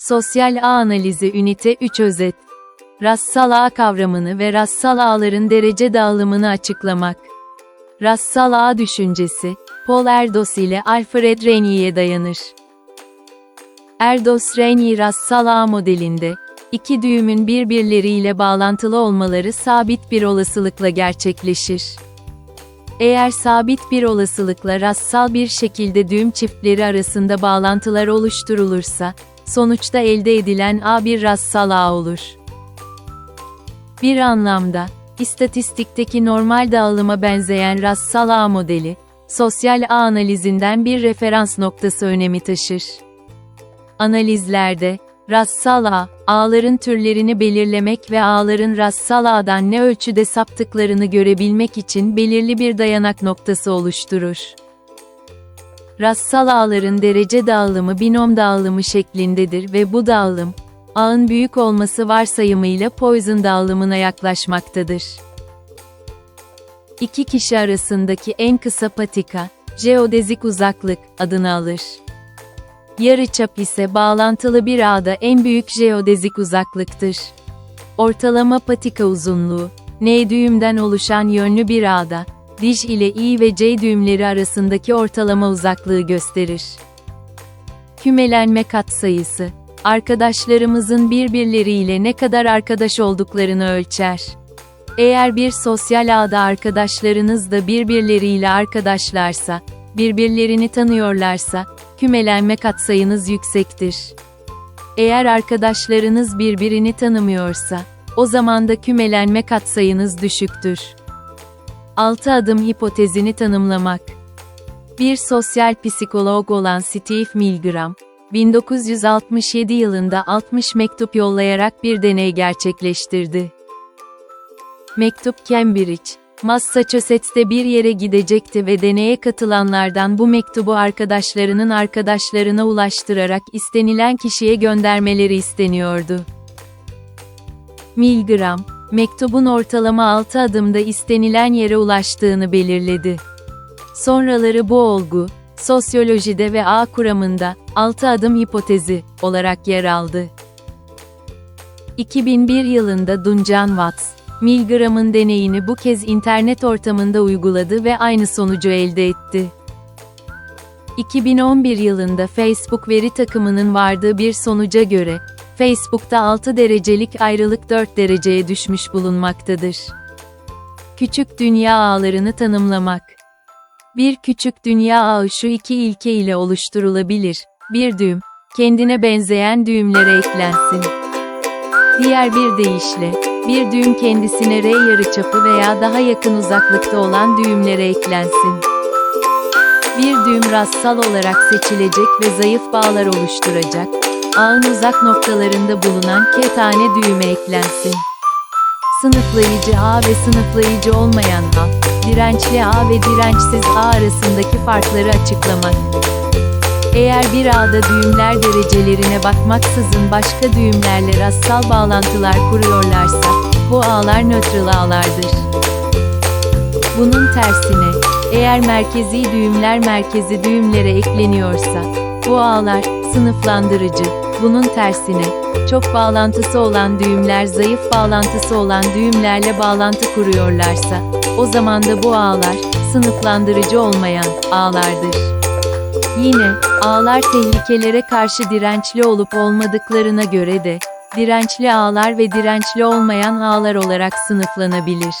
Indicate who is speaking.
Speaker 1: Sosyal ağ analizi ünite 3 özet. Rassal ağ kavramını ve rassal ağların derece dağılımını açıklamak. Rassal ağ düşüncesi, Paul Erdos ile Alfred Renyi'ye dayanır. Erdos Renyi rassal ağ modelinde, iki düğümün birbirleriyle bağlantılı olmaları sabit bir olasılıkla gerçekleşir. Eğer sabit bir olasılıkla rastsal bir şekilde düğüm çiftleri arasında bağlantılar oluşturulursa, sonuçta elde edilen ağ bir rastsal ağ olur. Bir anlamda, istatistikteki normal dağılıma benzeyen rastsal ağ modeli, sosyal ağ analizinden bir referans noktası önemi taşır. Analizlerde, rastsal ağ, ağların türlerini belirlemek ve ağların rastsal ağdan ne ölçüde saptıklarını görebilmek için belirli bir dayanak noktası oluşturur. Rastsal ağların derece dağılımı binom dağılımı şeklindedir ve bu dağılım, ağın büyük olması varsayımıyla Poisson dağılımına yaklaşmaktadır. İki kişi arasındaki en kısa patika, jeodezik uzaklık adını alır. Yarıçap ise bağlantılı bir ağda en büyük jeodezik uzaklıktır. Ortalama patika uzunluğu, N düğümden oluşan yönlü bir ağda, dij ile I ve C düğümleri arasındaki ortalama uzaklığı gösterir. Kümelenme katsayısı, arkadaşlarımızın birbirleriyle ne kadar arkadaş olduklarını ölçer. Eğer bir sosyal ağda arkadaşlarınız da birbirleriyle arkadaşlarsa, birbirlerini tanıyorlarsa, kümelenme katsayınız yüksektir. Eğer arkadaşlarınız birbirini tanımıyorsa, o zaman da kümelenme katsayınız düşüktür. 6 adım hipotezini tanımlamak. Bir sosyal psikolog olan Steve Milgram, 1967 yılında 60 mektup yollayarak bir deney gerçekleştirdi. Mektup Cambridge, Massachusetts'te bir yere gidecekti ve deneye katılanlardan bu mektubu arkadaşlarının arkadaşlarına ulaştırarak istenilen kişiye göndermeleri isteniyordu. Milgram, mektubun ortalama 6 adımda istenilen yere ulaştığını belirledi. Sonraları bu olgu, sosyolojide ve ağ kuramında 6 adım hipotezi olarak yer aldı. 2001 yılında Duncan Watts, Milgram'ın deneyini bu kez internet ortamında uyguladı ve aynı sonucu elde etti. 2011 yılında Facebook veri takımının vardığı bir sonuca göre, Facebook'ta 6 derecelik ayrılık 4 dereceye düşmüş bulunmaktadır. Küçük dünya ağlarını tanımlamak. Bir küçük dünya ağı şu iki ilke ile oluşturulabilir. Bir düğüm, kendine benzeyen düğümlere eklensin. Diğer bir deyişle, bir düğüm kendisine R yarıçapı veya daha yakın uzaklıkta olan düğümlere eklensin. Bir düğüm rastsal olarak seçilecek ve zayıf bağlar oluşturacak, ağın uzak noktalarında bulunan K tane düğüme eklensin. Sınıflayıcı ağ ve sınıflayıcı olmayan ağ, dirençli ağ ve dirençsiz ağ arasındaki farkları açıklamak. Eğer bir ağda düğümler derecelerine bakmaksızın başka düğümlerle rastsal bağlantılar kuruyorlarsa, bu ağlar nötral ağlardır. Bunun tersine, eğer merkezi düğümler merkezi düğümlere ekleniyorsa, bu ağlar, sınıflandırıcı, bunun tersine, çok bağlantısı olan düğümler zayıf bağlantısı olan düğümlerle bağlantı kuruyorlarsa, o zaman da bu ağlar, sınıflandırıcı olmayan ağlardır. Yine, ağlar tehlikelere karşı dirençli olup olmadıklarına göre de, dirençli ağlar ve dirençli olmayan ağlar olarak sınıflanabilir.